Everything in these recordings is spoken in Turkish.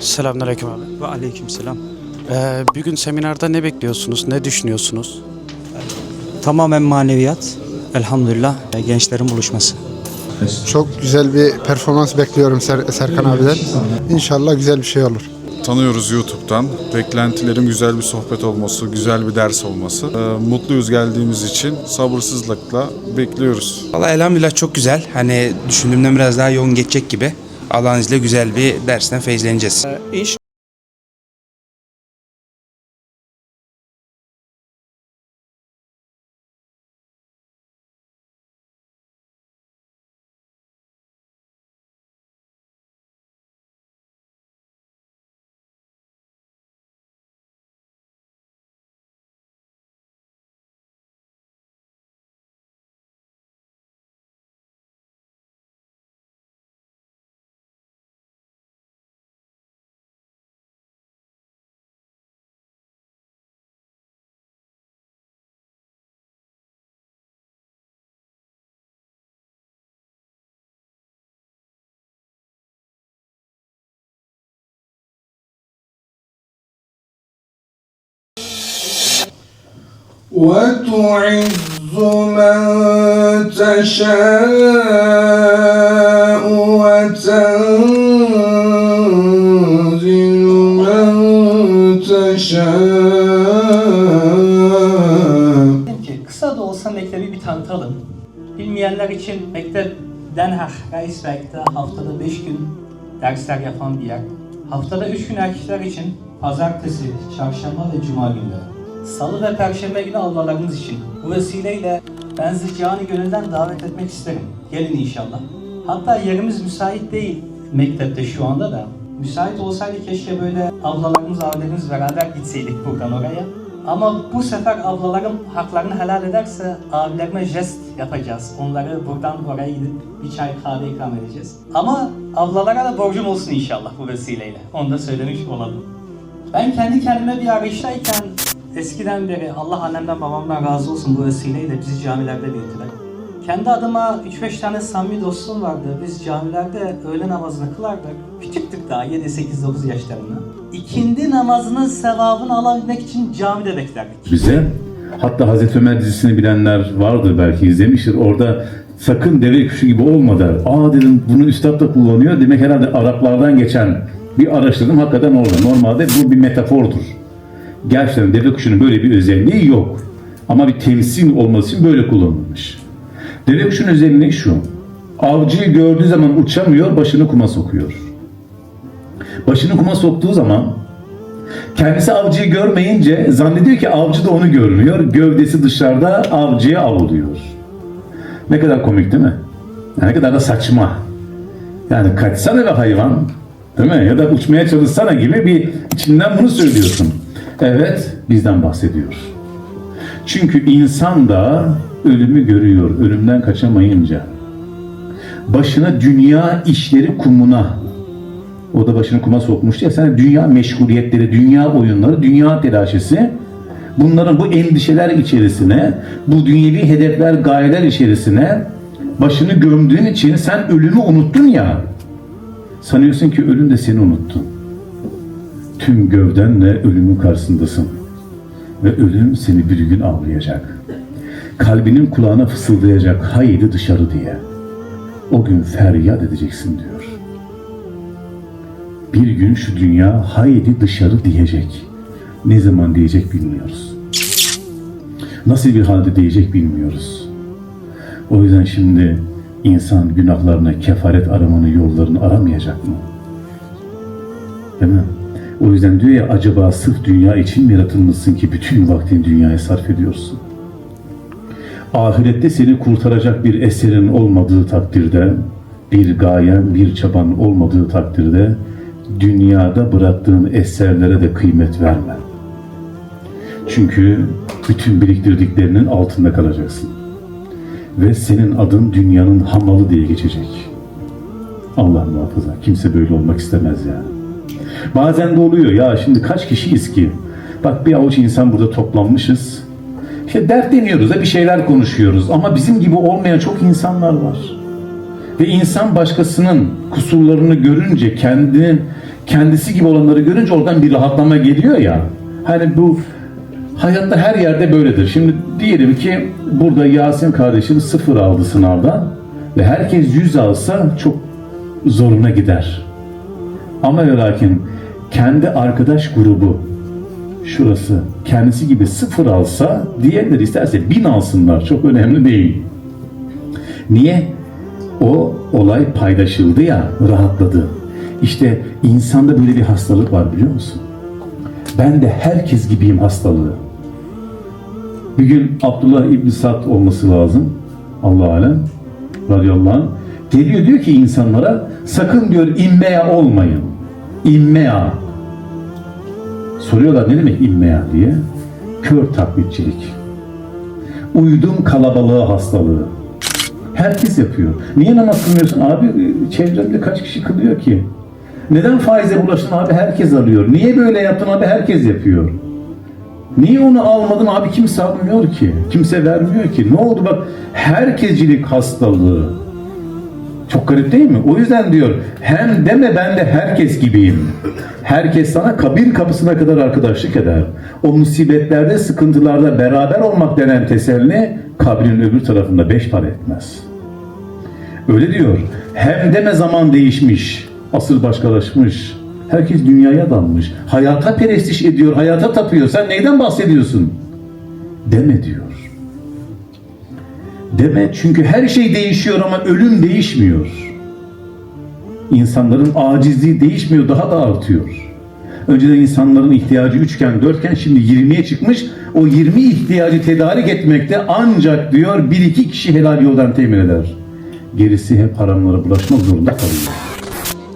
Selamünaleyküm abi. Ve aleykümselam. Ee, bugün seminerde ne bekliyorsunuz, ne düşünüyorsunuz? Tamamen maneviyat. Elhamdülillah gençlerin buluşması. Çok güzel bir performans bekliyorum Ser- Serkan abiden. İnşallah güzel bir şey olur. Tanıyoruz YouTube'dan. Beklentilerim güzel bir sohbet olması, güzel bir ders olması. Ee, mutluyuz geldiğimiz için sabırsızlıkla bekliyoruz. Valla elhamdülillah çok güzel. Hani düşündüğümden biraz daha yoğun geçecek gibi. Allah'ın izniyle güzel bir dersten feyizleneceğiz. وتعز من تشاء وتنزل من تشاء Dedim ki kısa da olsa mektebi bir tanıtalım. Bilmeyenler için mektep Den Haag Rijswijk'te haftada 5 gün dersler yapan bir yer. Haftada 3 gün erkekler için pazartesi, çarşamba ve cuma günleri. Salı ve perşembe günü ablalarımız için. Bu vesileyle ben sizi canı gönülden davet etmek isterim. Gelin inşallah. Hatta yerimiz müsait değil mektepte şu anda da. Müsait olsaydı keşke böyle ablalarımız, abilerimiz beraber gitseydik buradan oraya. Ama bu sefer ablalarım haklarını helal ederse abilerime jest yapacağız. Onları buradan oraya gidip bir çay kahve ikram edeceğiz. Ama ablalara da borcum olsun inşallah bu vesileyle. Onu da söylemiş olalım. Ben kendi kendime bir arayıştayken eskiden beri Allah annemden babamdan razı olsun bu vesileyle bizi camilerde büyüttüler. Kendi adıma 3-5 tane samimi dostum vardı. Biz camilerde öğle namazını kılardık. Küçüktük daha 7, 8, 9 yaşlarında. İkindi namazının sevabını alabilmek için camide beklerdik. bize. Hatta Hazreti Ömer dizisini bilenler vardır belki izlemiştir. Orada sakın deve kuşu gibi olma der. Aa dedim bunu üstad da kullanıyor. Demek herhalde Araplardan geçen bir araştırdım hakikaten orada. Normalde bu bir metafordur. Gerçekten deve kuşunun böyle bir özelliği yok. Ama bir temsil olması için böyle kullanılmış. Deve kuşunun özelliği şu. Avcıyı gördüğü zaman uçamıyor, başını kuma sokuyor. Başını kuma soktuğu zaman Kendisi avcıyı görmeyince zannediyor ki avcı da onu görmüyor. Gövdesi dışarıda avcıya avlıyor. Ne kadar komik değil mi? Yani ne kadar da saçma. Yani kaçsana be hayvan. Değil mi? Ya da uçmaya çalışsana gibi bir içinden bunu söylüyorsun. Evet bizden bahsediyor. Çünkü insan da ölümü görüyor. Ölümden kaçamayınca. Başına dünya işleri kumuna o da başını kuma sokmuştu ya sen dünya meşguliyetleri, dünya oyunları, dünya telaşesi bunların bu endişeler içerisine, bu dünyevi hedefler, gayeler içerisine başını gömdüğün için sen ölümü unuttun ya. Sanıyorsun ki ölüm de seni unuttun. Tüm gövdenle ölümün karşısındasın. Ve ölüm seni bir gün avlayacak. Kalbinin kulağına fısıldayacak haydi dışarı diye. O gün feryat edeceksin diyor bir gün şu dünya haydi dışarı diyecek. Ne zaman diyecek bilmiyoruz. Nasıl bir halde diyecek bilmiyoruz. O yüzden şimdi insan günahlarına kefaret aramanın yollarını aramayacak mı? Değil mi? O yüzden diyor ya acaba sırf dünya için mi yaratılmışsın ki bütün vaktini dünyaya sarf ediyorsun? Ahirette seni kurtaracak bir eserin olmadığı takdirde, bir gayen, bir çaban olmadığı takdirde dünyada bıraktığın eserlere de kıymet verme. Çünkü bütün biriktirdiklerinin altında kalacaksın. Ve senin adın dünyanın hamalı diye geçecek. Allah muhafaza. Kimse böyle olmak istemez yani. Bazen de oluyor ya şimdi kaç kişiyiz ki? Bak bir avuç insan burada toplanmışız. İşte dertleniyoruz da bir şeyler konuşuyoruz. Ama bizim gibi olmayan çok insanlar var. Ve insan başkasının kusurlarını görünce kendinin kendisi gibi olanları görünce oradan bir rahatlama geliyor ya. Hani bu hayatta her yerde böyledir. Şimdi diyelim ki burada Yasin kardeşim sıfır aldı sınavdan ve herkes yüz alsa çok zoruna gider. Ama ve lakin kendi arkadaş grubu şurası kendisi gibi sıfır alsa diğerleri isterse bin alsınlar çok önemli değil. Niye? O olay paylaşıldı ya rahatladı. İşte insanda böyle bir hastalık var biliyor musun? Ben de herkes gibiyim hastalığı. Bir gün Abdullah İbni Sad olması lazım. Allah alem. Radıyallahu anh. Geliyor diyor ki insanlara sakın diyor immea olmayın. İmmea. Soruyorlar ne demek immea diye. Kör taklitçilik. Uydum kalabalığa hastalığı. Herkes yapıyor. Niye namaz kılmıyorsun? Abi çevremde kaç kişi kılıyor ki? Neden faize bulaştın abi? Herkes alıyor. Niye böyle yaptın abi? Herkes yapıyor. Niye onu almadın abi? Kimse almıyor ki. Kimse vermiyor ki. Ne oldu bak? Herkescilik hastalığı. Çok garip değil mi? O yüzden diyor hem deme ben de herkes gibiyim. Herkes sana kabir kapısına kadar arkadaşlık eder. O musibetlerde, sıkıntılarda beraber olmak denen teselli kabrin öbür tarafında beş para etmez. Öyle diyor. Hem deme zaman değişmiş. Asır başkalaşmış. Herkes dünyaya dalmış. Hayata perestiş ediyor, hayata tapıyor. Sen neyden bahsediyorsun? Deme diyor. Deme çünkü her şey değişiyor ama ölüm değişmiyor. İnsanların acizliği değişmiyor, daha da artıyor. Önceden insanların ihtiyacı üçken, dörtken şimdi 20'ye çıkmış. O 20 ihtiyacı tedarik etmekte ancak diyor bir iki kişi helal yoldan temin eder. Gerisi hep haramlara bulaşmak zorunda kalıyor.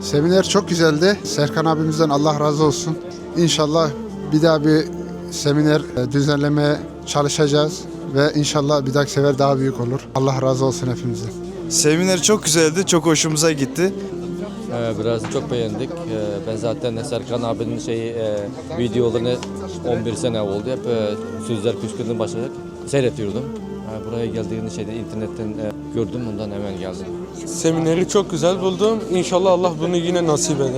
Seminer çok güzeldi. Serkan abimizden Allah razı olsun. İnşallah bir daha bir seminer e, düzenlemeye çalışacağız ve inşallah bir dahaki sefer daha büyük olur. Allah razı olsun hepimizden. Seminer çok güzeldi, çok hoşumuza gitti. Ee, biraz çok beğendik. Ee, ben zaten Serkan abinin şeyi e, videolarını 11 sene oldu. Hep e, sözler kuşkudun başlayarak seyretiyordum. Ee, buraya geldiğini şeyde internetten e, gördüm ondan hemen geldim. Semineri çok güzel buldum. İnşallah Allah bunu yine nasip eder.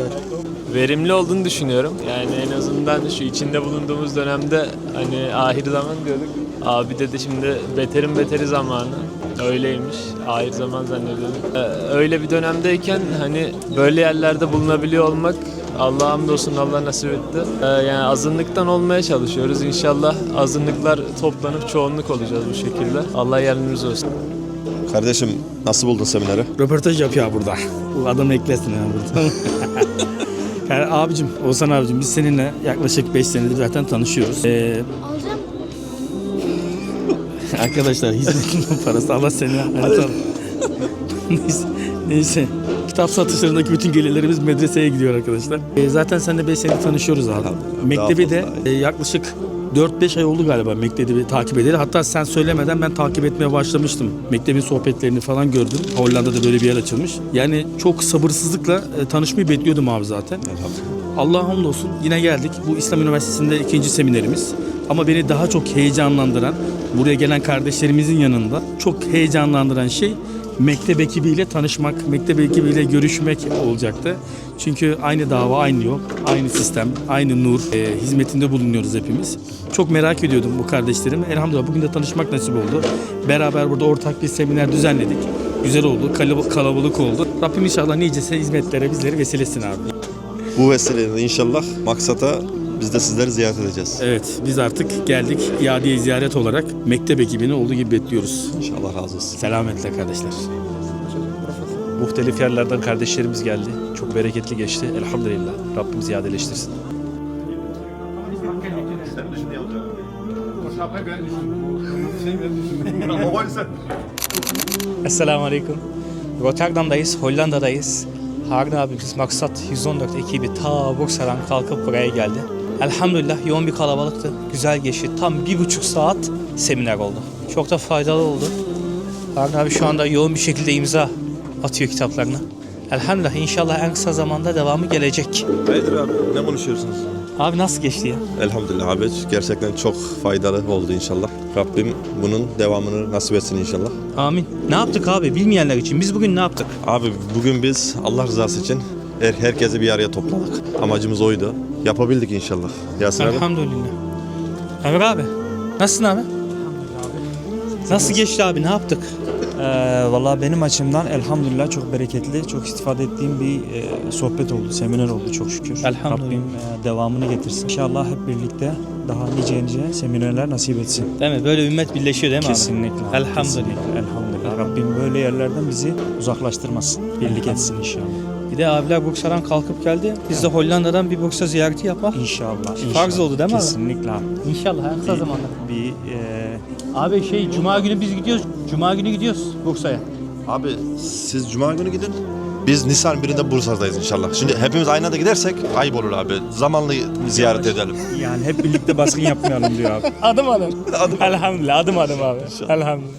verimli olduğunu düşünüyorum. Yani en azından şu içinde bulunduğumuz dönemde hani ahir zaman diyorduk. Abi dedi şimdi beterin beteri zamanı. Öyleymiş. Ahir zaman zannediyorduk. Ee, öyle bir dönemdeyken hani böyle yerlerde bulunabiliyor olmak Allah'a hamdolsun Allah nasip etti. Ee, yani azınlıktan olmaya çalışıyoruz. İnşallah azınlıklar toplanıp çoğunluk olacağız bu şekilde. Allah yardımcımız olsun. Kardeşim nasıl buldun semineri? Röportaj yapıyor burada. Bu adam eklesin ya burada. yani abicim, Oğuzhan abicim biz seninle yaklaşık 5 senedir zaten tanışıyoruz. Ee, arkadaşlar hizmetin parası Allah seni tan- neyse, neyse. Kitap satışlarındaki bütün gelirlerimiz medreseye gidiyor arkadaşlar. Ee, zaten seninle 5 senedir tanışıyoruz abi. Mektebi de e, yaklaşık 4-5 ay oldu galiba Mektebi takip edeli. Hatta sen söylemeden ben takip etmeye başlamıştım. Mektebin sohbetlerini falan gördüm. Hollanda'da böyle bir yer açılmış. Yani çok sabırsızlıkla e, tanışmayı bekliyordum abi zaten. Allah'a hamdolsun yine geldik. Bu İslam Üniversitesi'nde ikinci seminerimiz. Ama beni daha çok heyecanlandıran, buraya gelen kardeşlerimizin yanında çok heyecanlandıran şey mektep ekibiyle tanışmak, mektep ekibiyle görüşmek olacaktı. Çünkü aynı dava, aynı yol, aynı sistem, aynı nur e, hizmetinde bulunuyoruz hepimiz. Çok merak ediyordum bu kardeşlerimi. Elhamdülillah bugün de tanışmak nasip oldu. Beraber burada ortak bir seminer düzenledik. Güzel oldu, kalab- kalabalık oldu. Rabbim inşallah nicese hizmetlere bizleri vesilesin abi. Bu vesileyle inşallah maksata biz de sizleri ziyaret edeceğiz. Evet, biz artık geldik iadeye ziyaret olarak mektep ekibini olduğu gibi bekliyoruz. İnşallah razı olsun. Selametle kardeşler. Muhtelif yerlerden kardeşlerimiz geldi. Çok bereketli geçti. Elhamdülillah. Rabbim ziyadeleştirsin. Esselamu Aleyküm. Rotterdam'dayız, Hollanda'dayız. Harun abimiz Maksat 114 ekibi ta Bursa'dan kalkıp buraya geldi. Elhamdülillah yoğun bir kalabalıktı. Güzel geçti. Tam bir buçuk saat seminer oldu. Çok da faydalı oldu. Harun abi şu anda yoğun bir şekilde imza atıyor kitaplarına. Elhamdülillah inşallah en kısa zamanda devamı gelecek. Hayırdır abi ne konuşuyorsunuz? Abi nasıl geçti ya? Elhamdülillah abi gerçekten çok faydalı oldu inşallah. Rabbim bunun devamını nasip etsin inşallah. Amin. Ne yaptık abi bilmeyenler için? Biz bugün ne yaptık? Abi bugün biz Allah rızası için her, herkesi bir araya topladık. Amacımız oydu. Yapabildik inşallah. Yasin abi. Elhamdülillah. Ömer abi. Nasılsın abi? Nasıl geçti abi? Ne yaptık? Ee, Valla benim açımdan elhamdülillah çok bereketli, çok istifade ettiğim bir e, sohbet oldu, seminer oldu çok şükür. Elhamdülillah. Rabbim e, devamını getirsin. İnşallah hep birlikte daha nice nice seminerler nasip etsin. Değil mi? Böyle ümmet birleşiyor değil mi Kesinlikle. abi? Elhamdülillah. Kesinlikle, elhamdülillah. Rabbim böyle yerlerden bizi uzaklaştırmasın. Birlik etsin inşallah. Bir de abiler Bursa'dan kalkıp geldi. Biz de Hollanda'dan bir Bursa ziyareti yapmak. İnşallah. inşallah. Farz oldu değil mi abi? Kesinlikle. İnşallah en kısa zamanda. Bir e, Abi şey Cuma günü biz gidiyoruz. Cuma günü gidiyoruz Bursa'ya. Abi siz Cuma günü gidin. Biz Nisan birinde Bursa'dayız inşallah. Şimdi hepimiz aynı anda gidersek ayıp olur abi. Zamanlı ziyaret edelim. yani hep birlikte baskın yapmayalım diyor abi. Adım adım. Elhamdülillah adım adım abi. Elhamdülillah.